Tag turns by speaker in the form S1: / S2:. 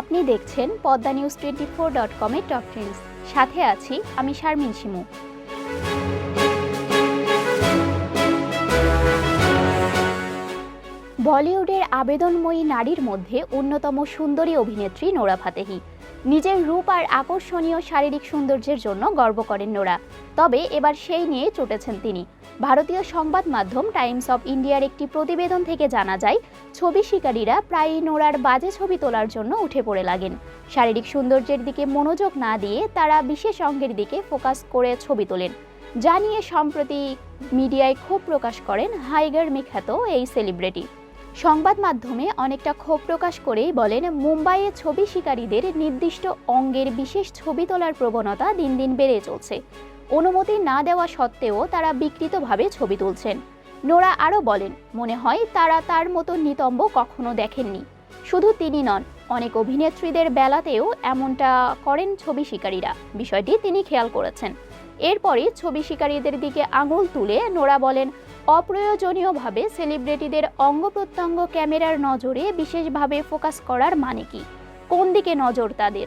S1: আপনি দেখছেন Padma news twenty four dot কমের টপ ট্রেন্ডস সাথে আছি আমি শারমিন শিমু। বলিউডের আবেদনময়ী নারীর মধ্যে অন্যতম সুন্দরী অভিনেত্রী নোরা ফাতেহি। নিজের রূপ আর আকর্ষণীয় শারীরিক সৌন্দর্যের জন্য গর্ব করেন নোরা। তবে এবার সেই নিয়ে চটেছেন তিনি। ভারতীয় সংবাদ মাধ্যম টাইমস অফ ইন্ডিয়ার একটি প্রতিবেদন থেকে জানা যায়, ছবি শিকারীরা প্রায়ই নোরার বাজে ছবি তোলার জন্য উঠে পড়ে লাগেন। শারীরিক সৌন্দর্যের দিকে মনোযোগ না দিয়ে তারা বিশেষ অঙ্গের দিকে ফোকাস করে ছবি তোলেন। যা নিয়ে সম্প্রতি মিডিয়ায় ক্ষোভ প্রকাশ করেন হাইগার মিখ্যাত এই সেলিব্রিটি। সংবাদ মাধ্যমে অনেকটা ক্ষোভ প্রকাশ করেই বলেন, মুম্বাইয়ে ছবি শিকারীদের নির্দিষ্ট অঙ্গের বিশেষ ছবি তোলার প্রবণতা দিন দিন বেড়ে চলছে। অনুমতি না দেওয়া সত্ত্বেও তারা বিকৃতভাবে ছবি তুলছেন। নোরা আরও বলেন, মনে হয় তারা তার মতো নিতম্ব কখনো দেখেননি। শুধু তিনি নন, অনেক অভিনেত্রীদের বেলাতেও এমনটা করেন ছবি শিকারীরা। বিষয়টি তিনি খেয়াল করেছেন। এরপরই ছবি শিকারীদের দিকে আঙুল তুলে নোরা বলেন, অপ্রয়োজনীয়ভাবে সেলিব্রিটিদের অঙ্গ প্রত্যঙ্গ ক্যামেরার নজরে বিশেষভাবে ফোকাস করার মানে কি? কোন দিকে নজর তাদের?